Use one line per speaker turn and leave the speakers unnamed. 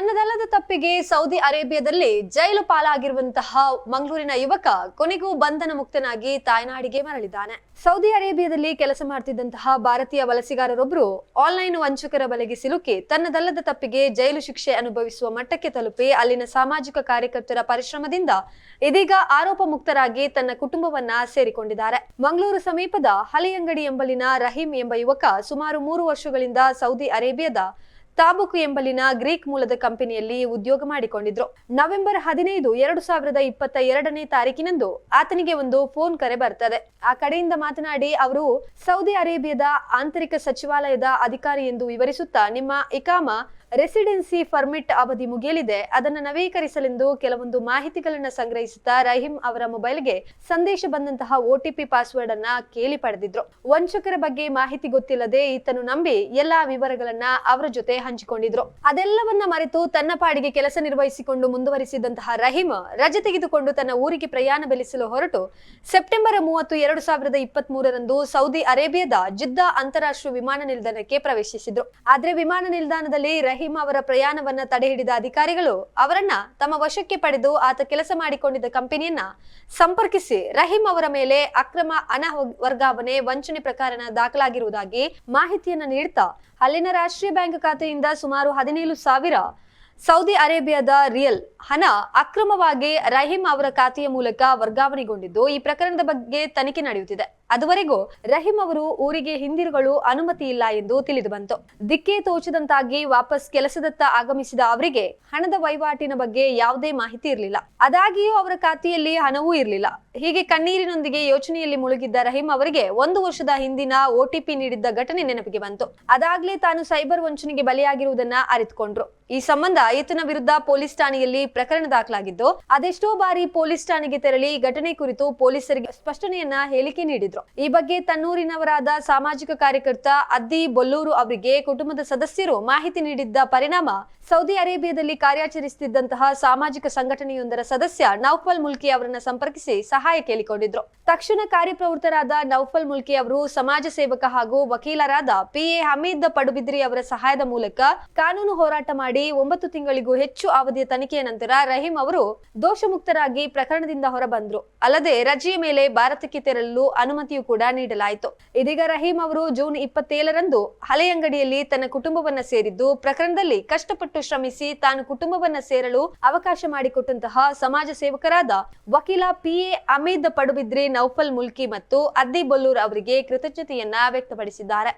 ತನ್ನದಲ್ಲದ ತಪ್ಪಿಗೆ ಸೌದಿ ಅರೇಬಿಯಾದಲ್ಲಿ ಜೈಲು ಪಾಲಾಗಿರುವಂತಹ ಮಂಗಳೂರಿನ ಯುವಕ ಕೊನೆಗೂ ಬಂಧನ ಮುಕ್ತನಾಗಿ ತಾಯ್ನಾಡಿಗೆ ಮರಳಿದ್ದಾನೆ. ಸೌದಿ ಅರೇಬಿಯಾದಲ್ಲಿ ಕೆಲಸ ಮಾಡ್ತಿದ್ದಂತಹ ಭಾರತೀಯ ವಲಸಿಗಾರರೊಬ್ಬರು ಆನ್ಲೈನ್ ವಂಚಕರ ಬಲೆಗೆ ಸಿಲುಕಿ ತನ್ನದಲ್ಲದ ತಪ್ಪಿಗೆ ಜೈಲು ಶಿಕ್ಷೆ ಅನುಭವಿಸುವ ಮಟ್ಟಕ್ಕೆ ತಲುಪಿ ಅಲ್ಲಿನ ಸಾಮಾಜಿಕ ಕಾರ್ಯಕರ್ತರ ಪರಿಶ್ರಮದಿಂದ ಇದೀಗ ಆರೋಪ ಮುಕ್ತರಾಗಿ ತನ್ನ ಕುಟುಂಬವನ್ನ ಸೇರಿಕೊಂಡಿದ್ದಾರೆ. ಮಂಗಳೂರು ಸಮೀಪದ ಹಳೆಯಂಗಡಿ ಎಂಬಲ್ಲಿನ ರಹೀಂ ಎಂಬ ಯುವಕ ಸುಮಾರು ಮೂರು ವರ್ಷಗಳಿಂದ ಸೌದಿ ಅರೇಬಿಯಾದ ತಾಬುಕು ಎಂಬಲ್ಲಿನ ಗ್ರೀಕ್ ಮೂಲದ ಕಂಪನಿಯಲ್ಲಿ ಉದ್ಯೋಗ ಮಾಡಿಕೊಂಡಿದ್ರು. ನವೆಂಬರ್ ಹದಿನೈದು, ಎರಡು ಸಾವಿರದ ಇಪ್ಪತ್ತ ಎರಡನೇ ತಾರೀಕಿನಂದು ಆತನಿಗೆ ಒಂದು ಫೋನ್ ಕರೆ ಬರ್ತದೆ. ಆ ಕಡೆಯಿಂದ ಮಾತನಾಡಿ ಅವರು, ಸೌದಿ ಅರೇಬಿಯಾದ ಆಂತರಿಕ ಸಚಿವಾಲಯದ ಅಧಿಕಾರಿ ಎಂದು ವಿವರಿಸುತ್ತಾ ನಿಮ್ಮ ಇಕಾಮ ರೆಸಿಡೆನ್ಸಿ ಪರ್ಮಿಟ್ ಅವಧಿ ಮುಗಿಯಲಿದೆ. ಅದನ್ನು ನವೀಕರಿಸಲೆಂದು ಕೆಲವೊಂದು ಮಾಹಿತಿಗಳನ್ನ ಸಂಗ್ರಹಿಸುತ್ತಾ ರಹೀಂ ಅವರ ಮೊಬೈಲ್ಗೆ ಸಂದೇಶ ಬಂದಂತಹ ಒಟಿಪಿ ಪಾಸ್ವರ್ಡ್ ಅನ್ನ ಕೇಳಿ ಪಡೆದಿದ್ರು. ವಂಚಕರ ಬಗ್ಗೆ ಮಾಹಿತಿ ಗೊತ್ತಿಲ್ಲದೆ ಈತನು ನಂಬಿ ಎಲ್ಲಾ ವಿವರಗಳನ್ನ ಅವರ ಜೊತೆ ಹಂಚಿಕೊಂಡಿದ್ರು. ಅದೆಲ್ಲವನ್ನ ಮರೆತು ತನ್ನ ಪಾಡಿಗೆ ಕೆಲಸ ನಿರ್ವಹಿಸಿಕೊಂಡು ಮುಂದುವರಿಸಿದಂತಹ ರಹೀಂ ರಜೆ ತೆಗೆದುಕೊಂಡು ತನ್ನ ಊರಿಗೆ ಪ್ರಯಾಣ ಬೆಳೆಸಲು ಹೊರಟು. ಸೆಪ್ಟೆಂಬರ್ ಮೂವತ್ತು, ಎರಡು ಸಾವಿರದ ಇಪ್ಪತ್ತ್ ಮೂರರಂದು ಸೌದಿ ಅರೇಬಿಯಾದ ಜಿದ್ದಾ ಅಂತಾರಾಷ್ಟ್ರೀಯ ವಿಮಾನ ನಿಲ್ದಾಣಕ್ಕೆ ಪ್ರವೇಶಿಸಿದ್ರು. ಆದ್ರೆ ವಿಮಾನ ನಿಲ್ದಾಣದಲ್ಲಿ ರಹೀಂ ಅವರ ಪ್ರಯಾಣವನ್ನ ತಡೆಹಿಡಿದ ಅಧಿಕಾರಿಗಳು ಅವರನ್ನ ತಮ್ಮ ವಶಕ್ಕೆ ಪಡೆದು ಆತ ಕೆಲಸ ಮಾಡಿಕೊಂಡಿದ್ದ ಕಂಪನಿಯನ್ನ ಸಂಪರ್ಕಿಸಿ ರಹೀಂ ಅವರ ಮೇಲೆ ಅಕ್ರಮ ಹಣ ವರ್ಗಾವಣೆ ವಂಚನೆ ಪ್ರಕರಣ ದಾಖಲಾಗಿರುವುದಾಗಿ ಮಾಹಿತಿಯನ್ನ ನೀಡುತ್ತಾ ಅಲ್ಲಿನ ರಾಷ್ಟ್ರೀಯ ಬ್ಯಾಂಕ್ ಖಾತೆಯಿಂದ ಸುಮಾರು ಹದಿನೇಳು ಸಾವಿರ ಸೌದಿ ಅರೇಬಿಯಾದ ರಿಯಲ್ ಹಣ ಅಕ್ರಮವಾಗಿ ರಹೀಂ ಅವರ ಖಾತೆಯ ಮೂಲಕ ವರ್ಗಾವಣೆಗೊಂಡಿದ್ದು ಈ ಪ್ರಕರಣದ ಬಗ್ಗೆ ತನಿಖೆ ನಡೆಯುತ್ತಿದೆ. ಅದುವರೆಗೂ ರಹೀಂ ಅವರು ಊರಿಗೆ ಹಿಂದಿರುಗಲು ಅನುಮತಿ ಇಲ್ಲ ಎಂದು ತಿಳಿದು ಬಂತು. ದಿಕ್ಕೇ ತೋಚದಂತಾಗಿ ವಾಪಸ್ ಕೆಲಸದತ್ತ ಆಗಮಿಸಿದ ಅವರಿಗೆ ಹಣದ ವಹಿವಾಟಿನ ಬಗ್ಗೆ ಯಾವುದೇ ಮಾಹಿತಿ ಇರಲಿಲ್ಲ. ಅದಾಗಿಯೂ ಅವರ ಖಾತೆಯಲ್ಲಿ ಹಣವೂ ಇರಲಿಲ್ಲ. ಹೀಗೆ ಕಣ್ಣೀರಿನೊಂದಿಗೆ ಯೋಚನೆಯಲ್ಲಿ ಮುಳುಗಿದ್ದ ರಹೀಂ ಅವರಿಗೆ ಒಂದು ವರ್ಷದ ಹಿಂದಿನ ಒಟಿಪಿ ನೀಡಿದ್ದ ಘಟನೆ ನೆನಪಿಗೆ ಬಂತು. ಅದಾಗ್ಲೇ ತಾನು ಸೈಬರ್ ವಂಚನೆಗೆ ಬಲಿಯಾಗಿರುವುದನ್ನ ಅರಿತುಕೊಂಡ್ರು. ಈ ಸಂಬಂಧ ಈತನ ವಿರುದ್ಧ ಪೊಲೀಸ್ ಠಾಣೆಯಲ್ಲಿ ಪ್ರಕರಣ ದಾಖಲಾಗಿದ್ದು, ಅದೆಷ್ಟೋ ಬಾರಿ ಪೊಲೀಸ್ ಠಾಣೆಗೆ ತೆರಳಿ ಘಟನೆ ಕುರಿತು ಪೊಲೀಸರಿಗೆ ಸ್ಪಷ್ಟನೆಯನ್ನ ಹೇಳಿಕೆ ನೀಡಿದ್ರು. ಈ ಬಗ್ಗೆ ತನ್ನೂರಿನವರಾದ ಸಾಮಾಜಿಕ ಕಾರ್ಯಕರ್ತ ಅದ್ದಿ ಬೊಲ್ಲೂರು ಅವರಿಗೆ ಕುಟುಂಬದ ಸದಸ್ಯರು ಮಾಹಿತಿ ನೀಡಿದ್ದ ಪರಿಣಾಮ ಸೌದಿ ಅರೇಬಿಯಾದಲ್ಲಿ ಕಾರ್ಯಾಚರಿಸುತ್ತಿದ್ದಂತಹ ಸಾಮಾಜಿಕ ಸಂಘಟನೆಯೊಂದರ ಸದಸ್ಯ ನೌಫಲ್ ಮುಲ್ಕಿ ಅವರನ್ನ ಸಂಪರ್ಕಿಸಿ ಸಹಾಯ ಕೇಳಿಕೊಂಡಿದ್ರು. ತಕ್ಷಣ ಕಾರ್ಯಪ್ರವೃತ್ತರಾದ ನೌಫಲ್ ಮುಲ್ಕಿ ಅವರು, ಸಮಾಜ ಸೇವಕ ಹಾಗೂ ವಕೀಲರಾದ ಪಿ. ಎ. ಹಮೀದ್ ಪಡುಬಿದ್ರಿ ಅವರ ಸಹಾಯದ ಮೂಲಕ ಕಾನೂನು ಹೋರಾಟ ಮಾಡಿ ಒಂಬತ್ತು ತಿಂಗಳಿಗೂ ಹೆಚ್ಚು ಅವಧಿಯ ತನಿಖೆಯ ನಂತರ ರಹೀಂ ಅವರು ದೋಷಮುಕ್ತರಾಗಿ ಪ್ರಕರಣದಿಂದ ಹೊರಬಂದ್ರು. ಅಲ್ಲದೆ ರಜೆಯ ಮೇಲೆ ಭಾರತಕ್ಕೆ ತೆರಳಲು ಅನುಮತಿಯೂ ಕೂಡ ನೀಡಲಾಯಿತು. ಇದೀಗ ರಹೀಂ ಅವರು ಜೂನ್ ಇಪ್ಪತ್ತೇಳರಂದು ಹಲೆಯಂಗಡಿಯಲ್ಲಿ ತನ್ನ ಕುಟುಂಬವನ್ನ ಸೇರಿದ್ದು, ಪ್ರಕರಣದಲ್ಲಿ ಕಷ್ಟಪಟ್ಟು ಶ್ರಮಿಸಿ ತಾನು ಕುಟುಂಬವನ್ನ ಸೇರಲು ಅವಕಾಶ ಮಾಡಿಕೊಟ್ಟಂತಹ ಸಮಾಜ ಸೇವಕರಾದ ವಕೀಲ ಪಿ. ಎ. ಅಮೀದ್ ಪಡುಬಿದ್ರಿ ನೌಫಲ್ ಮುಲ್ಕಿ ಮತ್ತು ಅದ್ದಿ ಬೊಲ್ಲೂರ್ ಅವರಿಗೆ ಕೃತಜ್ಞತೆಯನ್ನ ವ್ಯಕ್ತಪಡಿಸಿದ್ದಾರೆ.